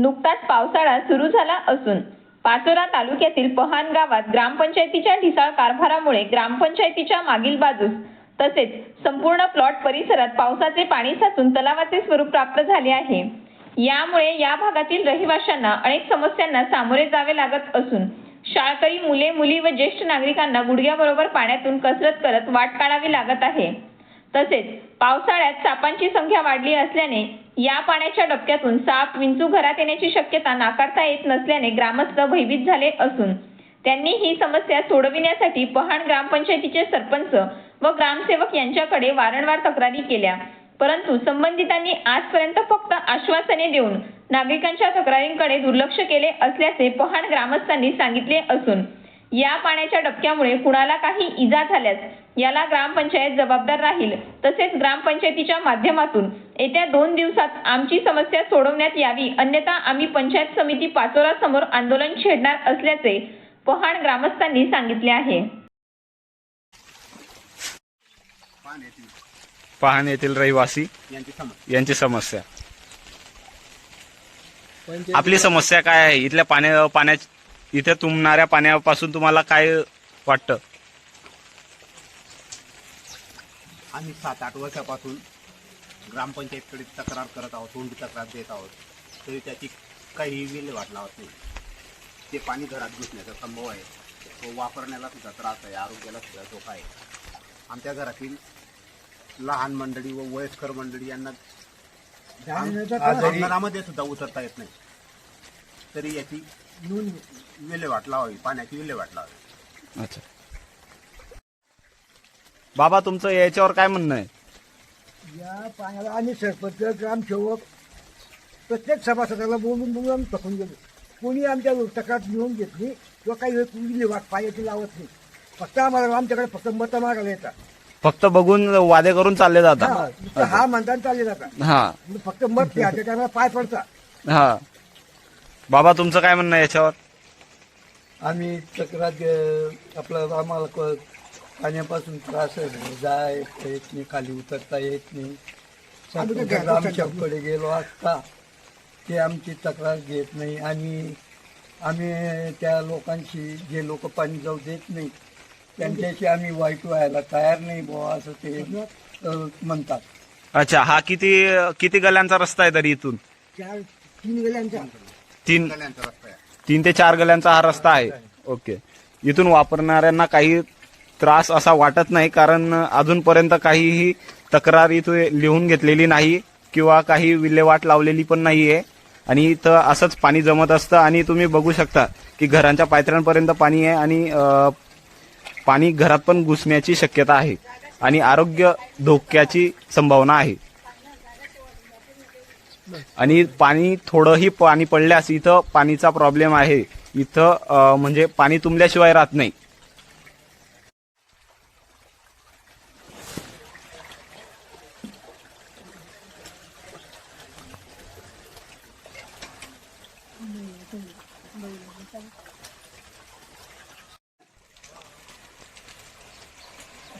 नुकताच पावसाळा सुरू झाला असून पाचोरा तालुक्यातील पहान गावात ग्रामपंचायतीच्या ढिसाळ कारभारामुळे ग्रामपंचायतीच्या मागील बाजूस तसेच संपूर्ण प्लॉट परिसरात पावसाचे पाणी साचून तलावाचे स्वरूप प्राप्त झाले आहे. यामुळे या भागातील रहिवाशांना अनेक समस्यांना सामोरे जावे लागत असून शाळकरी मुले मुली व ज्येष्ठ नागरिकांना गुडघ्याबरोबर पाण्यातून कसरत करत वाट काढावी लागत आहे. तसेच पावसाळ्यात सापांची संख्या वाढली असल्याने या पाण्याच्या डबक्यातून साप विंचू घरात येण्याची शक्यता नाकारता येत नसल्याने ग्रामस्थ भयभीत झाले असून त्यांनी ही समस्या सोडविण्यासाठी पहाण ग्रामपंचायतीचे सरपंच व ग्रामसेवक यांच्याकडे वारंवार तक्रारी केल्या. परंतु संबंधितांनी आजपर्यंत फक्त आश्वासने देऊन नागरिकांच्या तक्रारींकडे दुर्लक्ष केले असल्याचे पहाण ग्रामस्थांनी सांगितले असून या पाण्याच्या डबक्यामुळे कुणाला काही इजा झाल्यास याला ग्रामपंचायत जबाबदार राहील. तसेच ग्रामपंचायतीच्या माध्यमातून येत्या दोन दिवसात आमची समस्या सोडवण्यात यावी. अन्यथा आम्ही पंचायत समिती पाचोरा समोर आंदोलन छेडणार असल्याचे पहाण ग्रामस्थांनी सांगितले आहे. पाण्याची पहाण येथील रहिवासी यांची समस्या. यांची समस्या. आपली समस्या काय आहे? इथल्या पाण्या पाण्या इथे तुंबणाऱ्या पाण्यापासून तुम्हाला काय वाटतं? आम्ही सात आठ वर्षापासून ग्रामपंचायतकडे तक्रार करत आहोत तोंडी तक्रार देत आहोत. तरी त्याची काही विल्हेवाट लावत नाही. ते पाणी घरात घुसण्याचा संभव आहे. तो वापरण्याला सुद्धा त्रास आहे आरोग्याला सुद्धा धोका आहे. आमच्या घरातील लहान मंडळी व वयस्कर मंडळी यांना अंगणामध्ये सुद्धा उतरता येत नाही. तरी याची विल्हेवाट लावावी पाण्याची विल्हेवाट लावावी अच्छा. बाबा तुमचं याच्यावर काय म्हणणं आहे? या पाण्याला आम्ही सरपंच ग्रामसेवक प्रत्येक सभासदाला बोलून बोलून आम्ही थकून गेलो. कोणी आमच्या तक्रार लिहून घेतली किंवा काही वेळ कुणी वाट पायाची लावत नाही. फक्त आम्हाला आमच्याकडे फक्त मतं मागायला येतात. फक्त बघून वादे करून चालले हा, जातात नुसतं हा म्हणतात चालले जातात. हा. फक्त मत घ्यायच्या टायमाला पाय पडतात. हा. बाबा तुमचं काय म्हणणं आहे याच्यावर? आम्ही तक्रार आपलं आम्हाला क- पाण्यापासून त्रास आहे. जाय येत नाही खाली उतरता येत नाही. आमच्याकडे गेलो असता ते आमची तक्रार घेत नाही. आणि आम्ही त्या लोकांशी जे लोक पाणी जाऊ देत नाही त्यांच्याशी आम्ही वाईट व्हायला तयार नाही बुवा असं ते अ, म्हणतात. अच्छा हा किती किती गल्यांचा रस्ता आहे तरी इथून? चार तीन गेल्यांच्या तीन तीन ते चार गल्यांचा हा रस्ता आहे. ओके. इथून वापरणाऱ्यांना काही त्रास असा वाटत नाही कारण अजूनपर्यंत काहीही तक्रार इथे लिहून घेतलेली नाही किंवा काही विल्हेवाट लावलेली पण नाही आहे आणि इथं असंच पाणी जमत असतं आणि तुम्ही बघू शकता की घरांच्या पायथ्यांपर्यंत पाणी आहे आणि पाणी घरात पण घुसण्याची शक्यता आहे आणि आरोग्य धोक्याची संभावना आहे. आणि पाणी थोडंही पाणी पडल्यास इथं पाणीचा प्रॉब्लेम आहे. इथं म्हणजे पाणी तुंबल्याशिवाय राहत नाही.